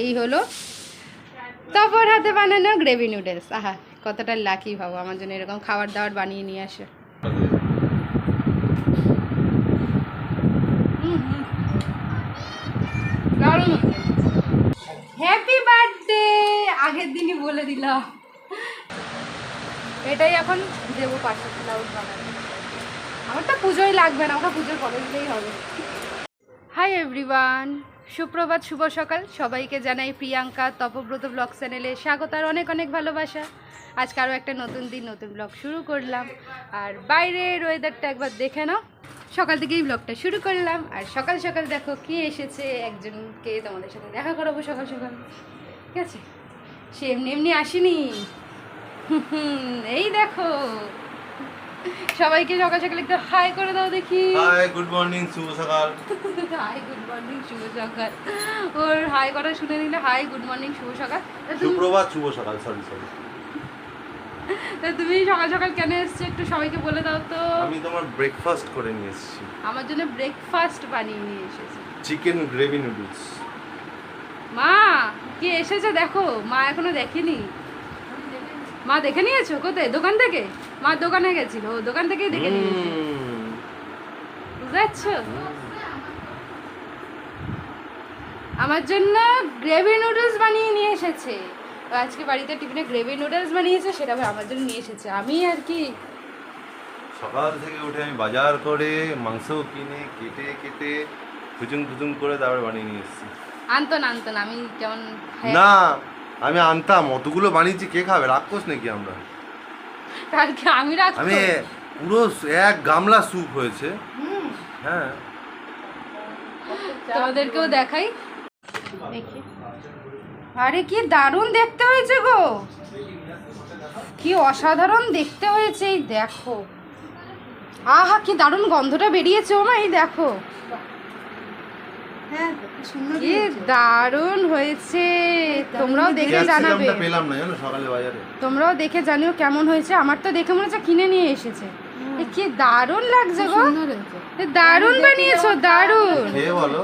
এই হলো তারপর হাতে বানানো গ্রেভি নুডলস। আহা, কতটা লাকি ভাবো, আমার জন্য এরকম খাবার দাবার বানিয়ে নিয়ে আসে। হ্যাপি বার্থডে আগের দিনই বলে দিলাম। এটাই এখন দেবো পাশে। ব্লাউজ আমার তো পুজোই লাগবে না, ওটা পুজোর পরে দিলেই হবে। হাই এভরিওয়ান সুপ্রভাত, শুভ সকাল। সবাইকে জানাই প্রিয়াঙ্কা তপব্রত ব্লগ চ্যানেলে স্বাগত আর অনেক অনেক ভালোবাসা। আজকে আরও একটা নতুন দিন, নতুন ব্লগ শুরু করলাম। আর বাইরের ওয়েদারটা একবার দেখে নাও। সকাল থেকেই ব্লগটা শুরু করলাম। আর সকাল সকাল দেখো কি এসেছে, একজনকে তোমাদের সাথে দেখা করাবো সকাল সকাল। ঠিক আছে? সে এমনি এমনি আসেনি। এই দেখো। সবাইকে সকাল সকাল একটু হাই করে দাও দেখি। হাই গুড মর্নিং শুভ সকাল। হাই গুড মর্নিং শুভ সকাল। ওর হাই করা শুনে নিলে হাই গুড মর্নিং শুভ সকাল। তুমি- সুপ্রভাত শুভ সকাল সরি সরি তা তুমি সকাল সকাল কেন এসছো? একটু সবাইকে বলে দাও তো। আমি তোমার ব্রেকফাস্ট করে নিয়ে এসেছি। আমার জন্য ব্রেকফাস্ট বানিয়ে নিয়ে এসেছে। চিকেন গ্রেভি নুডলস মা কি এসেছে দেখো? মা এখনও দেখেনি। মা দেখে নিয়েছো? কোথায়? দোকান থেকে? মা দোকানে গেছিল। ও দোকান থেকেই দেখে নিয়েছে। বুঝতে পারছ আমার জন্য গ্রেভি নুডলস বানিয়ে নিয়ে এসেছে। আজকে বাড়িতে টিফিনে গ্রেভি নুডলস বানিয়েছে সেটা আমার জন্য নিয়ে এসেছে। আমি আর কি? সকাল থেকে উঠে আমি বাজার করে মাংস কিনে কেটে কেটে খুচুং খুচুং করে তারপরে বানিয়ে নিয়ে এসেছি। আনতো না আনতো না আমি কেমন না আমি আনতাম অতগুলো বানিয়েছি কে খাবে? রাক্ষস নাকি আমরা? তার কি আমি আমি পুরো এক গামলা স্যুপ হয়েছে। হ্যাঁ। তোমাদেরকেও দেখাই। দেখি। আরে কি দারুণ দেখতে হয়েছে গো! কি অসাধারণ দেখতে হয়েছে এই দেখো। আহা কি দারুণ গন্ধটা বেরিয়েছে ও মা এই দেখো। কি দারুণ হয়েছে। তোমরাও দেখে জানাবে। পেলাম না জানো সকালে বাজারে। তোমরাও দেখে জানিও কেমন হয়েছে। আমার তো দেখে মনে হচ্ছে কিনে নিয়ে এসেছে। এ কি দারুণ লাগছে গো। দারুণ বানিয়েছো দারুণ। খেয়ে বলো।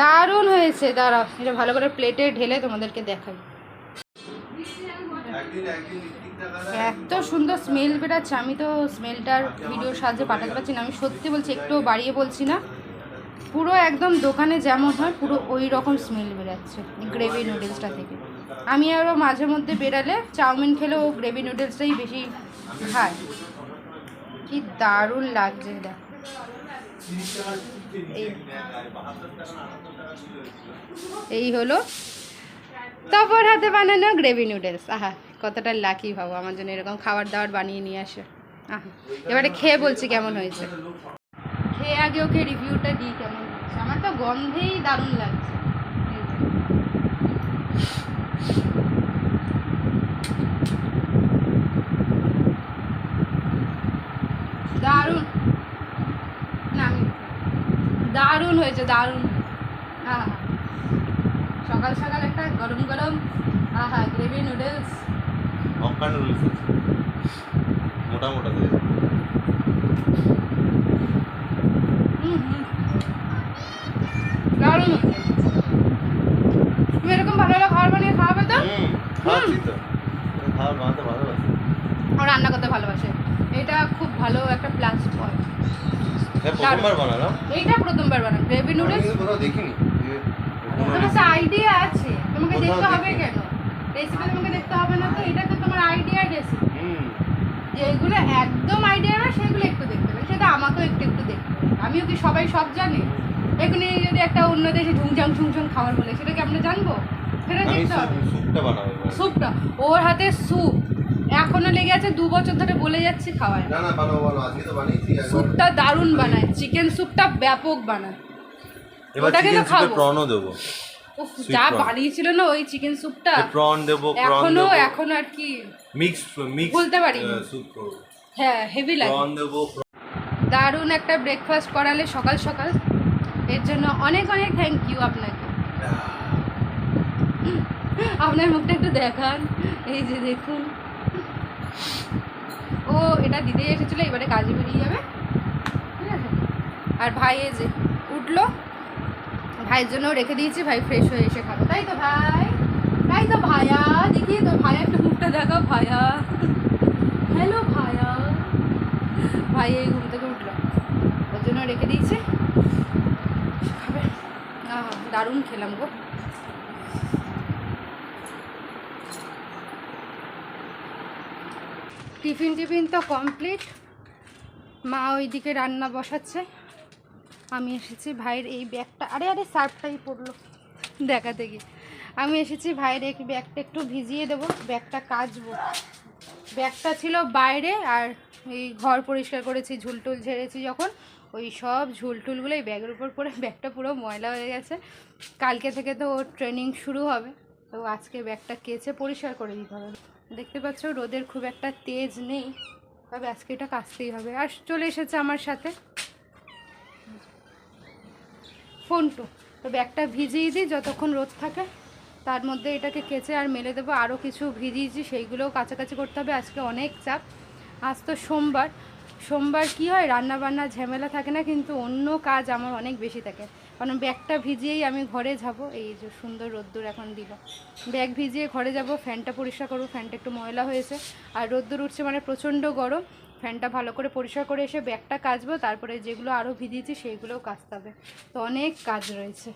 দারুণ হয়েছে দাঁড়াও। এটা ভালো করে প্লেটে ঢেলে তোমাদেরকে দেখাই। একদিন একদিন ঠিক থাকা এত সুন্দর স্মেল বেরাচ্ছে আমি তো স্মেলটার ভিডিওর সাহায্যে পাঠাতে পারছি না। আমি সত্যি বলছি একটু বাড়িয়ে বলছি না। পুরো একদম দোকানে যেমন হয়, পুরো ওই রকম স্মেল বেরাচ্ছে গ্রেভি নুডলসটা থেকে। আমি আরও মাঝে মধ্যে বেরালে চাউমিন খেলে ও গ্রেভি নুডলসটাই বেশি খায়। কি দারুণ লাগছে দেখ এই। হলো তারপর হাতে বানানো গ্রেভি নুডলস আহা, কতটা লাকি ভাবো আমার জন্য এরকম খাবার দাবার বানিয়ে নিয়ে আসে। আহা, এবারে খেয়ে বলছি কেমন হয়েছে। খেয়ে আগে ওকে রিভিউটা দিই, কেমন গন্ধেই দারুণ লাগছে। দারুণ। না, দারুণ হয়েছে, দারুণ। আহা সকাল সকাল একটা গরম গরম আহা গ্রেভি, নুডলস। নুডলস মোটা মোটা করে হুম হুম দারুণ হয়েছে তুমি এরকম ভালো ভালো খাবার বানিয়ে খাওয়াবে তো হুম খাচ্ছি তো আমি খাবার বানাতে ভালোবাসি ও রান্না করতে ভালোবাসে এটা খুব ভালো একটা প্লাস পয়েন্ট হ্যাঁ প্রথমবার বানালাম। এইটা প্রথমবার বানান গ্রেভি নুডলস কোথাও দেখিনি। তোমার আইডিয়া আছে। তোমাকে দেখতে হবে কেন? রেসিপি তোমাকে দেখতে হবে না তো এটা তো তোমার আইডিয়া রেসিপি যেগুলো একদম আইডিয়া না সেগুলো একটু দেখতে হবে। সেটা আমাকেও একটু একটু দেখতে হবে। আমিও কি সবাই সব জানি? এখনই যদি একটা অন্য দেশে ঝুংঝাং ঝুংঝুং খাবার বলে সেটা কি আমরা জানব? সেটা দেখতে হবে। স্যুপ- স্যুপটা বানাবো। স্যুপটা। ওর হাতে স্যুপ। এখনও লেগে আছে দু বছর ধরে বলে যাচ্ছি খাওয়ায়। না না আজকে তো বানিয়েছি স্যুপটা দারুণ বানায় চিকেন স্যুপটা ব্যাপক বানায়। এবার চিকেন স্যুপে। প্রনও দেবো। যা. বানিয়েছিল না ওই চিকেন স্যুপটা প্রন দেবো এখনও এখন আর কি। মিক্স মিক্স বলতে পারি। স্যুপ হ্যাঁ হেভি লাগে। প্রন দেবো দারুণ একটা ব্রেকফাস্ট করালে সকাল সকাল। এর জন্য অনেক অনেক থ্যাংক ইউ আপনাকে। আপনার মুখটা একটু দেখান। এই যে দেখুন। ও, এটা দিদি এসেছিল, এবারে কাজে বেরিয়ে যাবে। ঠিক আছে? আর ভাই এই যে উঠল। ভাইয়ের জন্য রেখে দিয়েছি, ভাই ফ্রেশ হয়ে এসে খাব। তাই তো ভাই? তাই তো ভাইয়া দেখি তো ভাইয়া একটু মুখটা দেখো ভাইয়া হ্যালো ভাইয়া ভাই এই ঘুম থেকে উঠল। ওর জন্য রেখে দিয়েছি। খাবে। দারুণ খেলাম গো। টিফিন টিফিন তো কমপ্লিট। মা ওইদিকে রান্না বসাচ্ছে। আমি এসেছি ভাইয়ের এই ব্যাগটা। আরে আরে, সার্ফটাই পড়ল দেখাতে গিয়ে আমি এসেছি ভাইয়ের এই ব্যাগটা একটু ভিজিয়ে দেবো। ব্যাগটা কাচবো। ব্যাগটা ছিল বাইরে আর এই ঘর পরিষ্কার করেছি ঝুলটুল ঝেড়েছি যখন। ওই সব ঝুলটুলগুলো এই ব্যাগের উপর পরে ব্যাগটা পুরো ময়লা হয়ে গেছে। কালকে থেকে তো ওর ট্রেনিং শুরু হবে। তো আজকে ব্যাগটা কেচে পরিষ্কার করে দিতে হবে। দেখতে পাচ্ছ, রোদের খুব একটা তেজ নেই। তবে আজকে এটা কাচতেই হবে। আর চলে এসেছে আমার সাথে ফোনটু। তবে ব্যাগটা ভিজিয়ে দিই, যতক্ষণ রোদ থাকে, তার মধ্যে এটাকে কেচে আর মেলে দেবো। আরও কিছু ভিজিয়েছি, সেইগুলোও কাছাকাছি করতে হবে। আজকে অনেক চাপ। আজ তো সোমবার। সোমবার কি হয় রান্না বান্না ঝামেলা থাকে না, কিন্তু অন্য কাজ আমার অনেক বেশি থাকে। কারণ ব্যাগটা ভিজিয়েই আমি ঘরে যাব। এই যে সুন্দর রোদ্দুর এখন দিল। ব্যাগ ভিজিয়ে ঘরে যাব, ফ্যানটা পরিষ্কার করব, ফ্যানটা একটু ময়লা হয়েছে। আর রোদ্দুর উঠছে মানে প্রচণ্ড গরম। ফ্যানটা ভালো করে পরিষ্কার করে এসে ব্যাগটা কাচবো, তারপরে যেগুলো আরও ভিজিয়েছি সেইগুলোও কাচতে হবে। তো অনেক কাজ রয়েছে।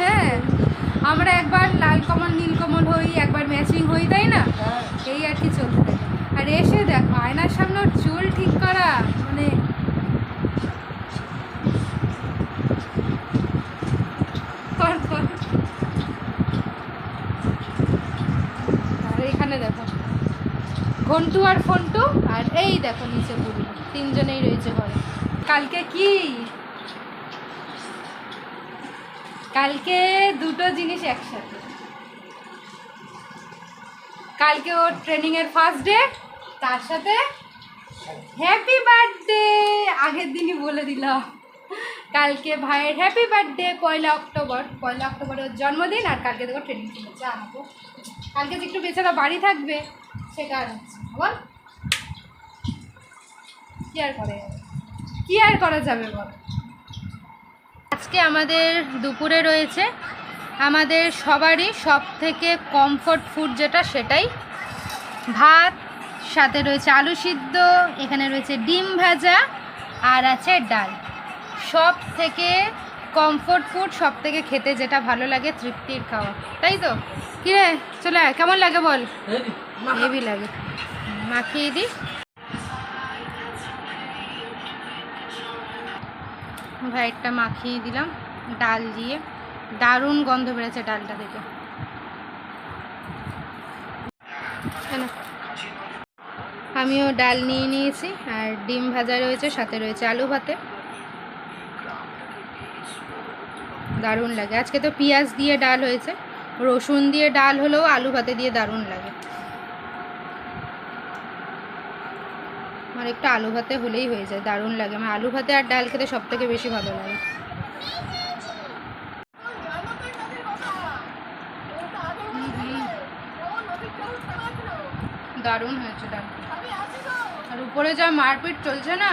হ্যাঁ আমরা একবার লাল কমল নীল কমল হই একবার ম্যাচিং হই তাই না? এই আর কি চলতে থাকে আর এসে দেখো আয়নার সামনে চুল ঠিক করা মানে এখানে দেখো ঘন্টু আর ফন্টু আর এই দেখো নিচে পুরী তিনজনেই রয়েছে ঘরে। কালকে কি? কালকে দুটো জিনিস একসাথে। কালকে ওর ট্রেনিং এর ফার্স্ট ডে তার সাথে হ্যাপি বার্থডে আগের দিনই বলে দিলাম। কালকে ভাইয়ের হ্যাপি বার্থডে পয়লা অক্টোবর। পয়লা অক্টোবর ওর জন্মদিন আর কালকে দেখো ট্রেনিং চলেছে আমাকে কালকে যে একটু বেচারা বাড়ি থাকবে সেটা আর হচ্ছে বল। কি আর করে কি আর করা যাবে বল? আজকে আমাদের দুপুরে রয়েছে আমাদের সবারই সব থেকে কমফোর্ট ফুড যেটা সেটাই। ভাত সাথে রয়েছে আলু সিদ্ধ এখানে রয়েছে ডিম ভাজা আর আছে ডাল। সব থেকে কমফোর্ট ফুড সব থেকে খেতে যেটা ভালো লাগে তৃপ্তির খাওয়া। তাই তো? কিরে চলে কেমন লাগে বল? হেভি লাগে। মাখিয়ে দিই ভাইটটা মাখিয়ে দিলাম, ডাল দিয়ে। দারুণ গন্ধ বেড়েছে ডালটা থেকে আমিও ডাল নিয়ে নিয়েছি, আর ডিম ভাজা রয়েছে, সাথে রয়েছে আলু ভাতে। দারুণ লাগে। আজকে তো পেঁয়াজ দিয়ে ডাল হয়েছে। রসুন দিয়ে ডাল হলেও আলু ভাতে দিয়ে দারুণ লাগে। আমার একটু আলু ভাতে হলেই হয়ে যায়, দারুণ লাগে। আমার আলু ভাতে আর ডাল খেতে সব থেকে বেশি ভালো লাগে। দারুণ হয়েছে ডাল। আর উপরে যা মারপিট চলছে না,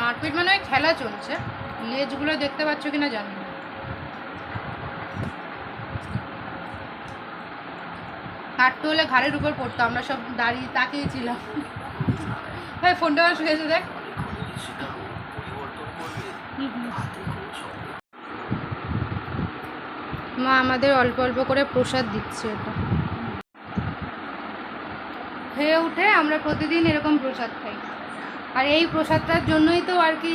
মারপিট মানে ওই খেলা চলছে। লেজগুলো দেখতে পাচ্ছ কিনা জানি না। হাঁটতে হলে ঘাড়ের উপর পড়তো, আমরা সব দাঁড়িয়ে তাকিয়েছিলাম। ভাই ফোনটা শুয়েছে দেখ। মা আমাদের অল্প অল্প করে প্রসাদ দিচ্ছে এটা। হয়ে উঠে আমরা প্রতিদিন এরকম প্রসাদ খাই। আর এই প্রসাদটার জন্যই তো আর কি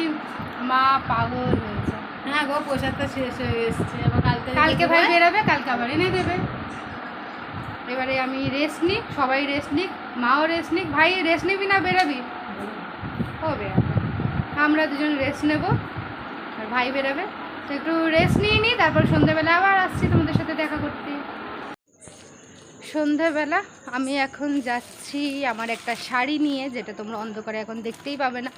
মা পাগল হয়েছে। হ্যাঁ গো প্রসাদটা শেষ হয়ে এসছে। কালকে কালকে ভাই বেরাবে কালকে আবার এনে দেবে। এবারে আমি রেস্ট নিই সবাই রেস্ট নিক মাও রেস্ট নিক ভাই রেস্ট নিবি না বেরাবি? বেরাবে আমরা দুজন রেস্ট নেব, আর ভাই বেরাবে। তো একটু রেস্ট নিয়ে নিই তারপর সন্ধ্যাবেলা আবার আসছি তোমাদের সাথে দেখা করতে। সন্ধ্যাবেলা আমি এখন যাচ্ছি আমার একটা শাড়ি নিয়ে, যেটা তোমরা অন্ধকারে এখন দেখতেই পাবে না।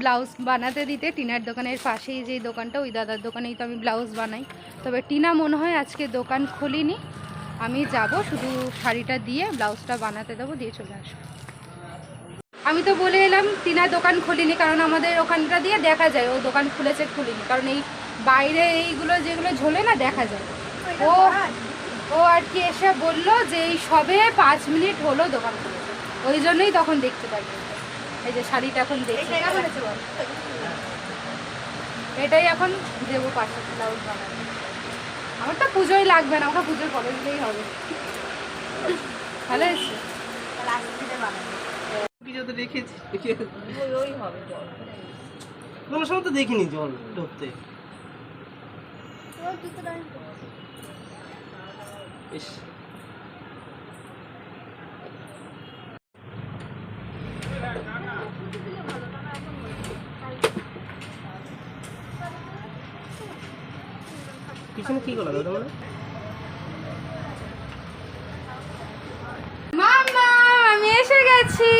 ব্লাউজ বানাতে দিতে, টিনার দোকানের পাশেই যে দোকানটা, ওই দাদার দোকানেই তো আমি ব্লাউজ বানাই। তবে টিনা মনে হয় আজকে দোকান খুলিনি। আমি যাব, শুধু শাড়িটা দিয়ে ব্লাউজটা বানাতে দেবো, দিয়ে চলে আসব। আমি তো বলে এলাম টিনা দোকান খুলিনি, কারণ আমাদের ওখানটা দিয়ে দেখা যায়, ও দোকান খুলেছে, খুলিনি। কারণ এই বাইরে এইগুলো যেগুলো ঝোলে না, দেখা যায়। ও ও আর কি এসে বলল যে এই সবে পাঁচ মিনিট হলো দোকান খুলেছে। ওই জন্যই তখন দেখতে পাই এই যে শাড়িটা এখন দেখছি? এটাই এখন দেবো পাশে, ব্লাউজ বানাতে। আমার তো পুজোই লাগবে না আমাকে পুজোর পরে দিলেই হবে। ভালো হয়েছে? হবে জল কোনো সময় তো দেখিনি জল ঢুকতে। ইস। পিছনে কি করল? দাদা মানে মামা আমি এসে গেছি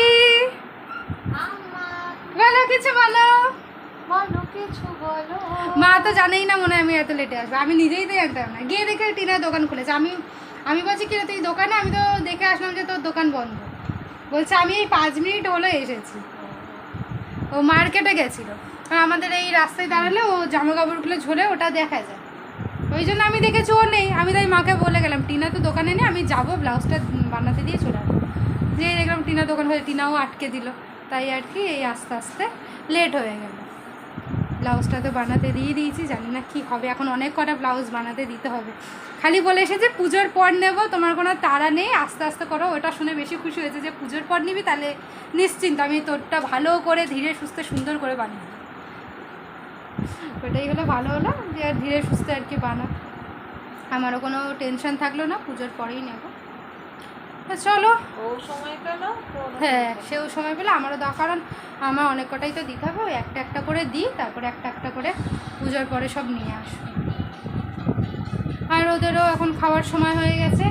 বলো কিছু বলো বলো কিছু বলো মা তো জানেই না মনে হয় আমি এত লেটে আসব। আমি নিজেই তো জানতাম না। গিয়ে দেখে টিনার দোকান খুলেছে। আমি আমি বলছি, কি রে, তুই দোকানে? আমি তো দেখে আসলাম যে তোর দোকান বন্ধ। বলছে, আমি এই পাঁচ মিনিট হলো এসেছি। ও মার্কেটে গেছিল। আর আমাদের এই রাস্তায় দাঁড়ালে ও জামা কাপড়গুলো ঝোলে, ওটা দেখা যায়। ওই জন্য আমি দেখেছি ও নেই। আমি তাই মাকে বলে গেলাম, টিনা তো দোকানে নেই, আমি যাব ব্লাউজটা বানাতে দিয়ে চলে আসব। যে দেখলাম টিনা দোকান হয়ে টিনাও আটকে দিল। তাই আর কি এই আস্তে আস্তে লেট হয়ে গেল। ব্লাউজটা তো বানাতে দিয়ে দিয়েছি, জানি না কি হবে। এখন অনেক কটা ব্লাউজ বানাতে দিতে হবে। খালি বলে এসেছে, পুজোর পর নেব, তোমার কোনো তাড়া নেই, আস্তে আস্তে করো। ওটা শুনে বেশি খুশি হয়েছে যে, পুজোর পর নিবি তাহলে নিশ্চিন্ত, আমি তোরটা ভালো করে ধীরে সুস্থে সুন্দর করে বানিয়ে। ওটাই হলো, ভালো হলো, যে ধীরে সুস্থে আর কি বানা আমারও কোনো টেনশন থাকল না, পুজোর পরেই নেব। তো চলো। ও সময় পেল? হ্যাঁ সেও সময় পেলে। আমারও দাও কারণ আমার অনেক কটাই তো দিতে হবে। ওই একটা একটা করে দিই তারপরে একটা একটা করে পুজোর পরে সব নিয়ে আসব। আর ওদেরও এখন খাওয়ার সময় হয়ে গেছে।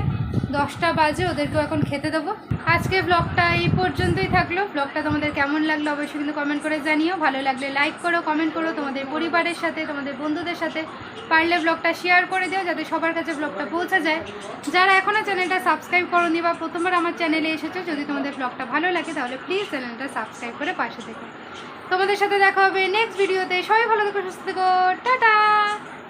দশটা বাজে, ওদেরকেও এখন খেতে দেবো। আজকে ব্লগটা এই পর্যন্তই থাকল। ব্লগটা তোমাদের কেমন লাগল অবশ্যই কিন্তু কমেন্ট করে জানিও। ভালো লাগলে লাইক করো কমেন্ট করো, তোমাদের পরিবারের সাথে, তোমাদের বন্ধুদের সাথে। পারলে ব্লগটা শেয়ার করে দিও যাতে সবার কাছে ব্লগটা পৌঁছে যায়। যারা এখনও চ্যানেলটা সাবস্ক্রাইব করোনি বা প্রথমবার আমার চ্যানেলে এসেছ, যদি তোমাদের ব্লগটা ভালো লাগে তাহলে প্লিজ চ্যানেলটা সাবস্ক্রাইব করে পাশে থেকো। তোমাদের সাথে দেখা হবে নেক্সট ভিডিওতে সবাই ভালো থেকো, সুস্থ থেকো। টাটা!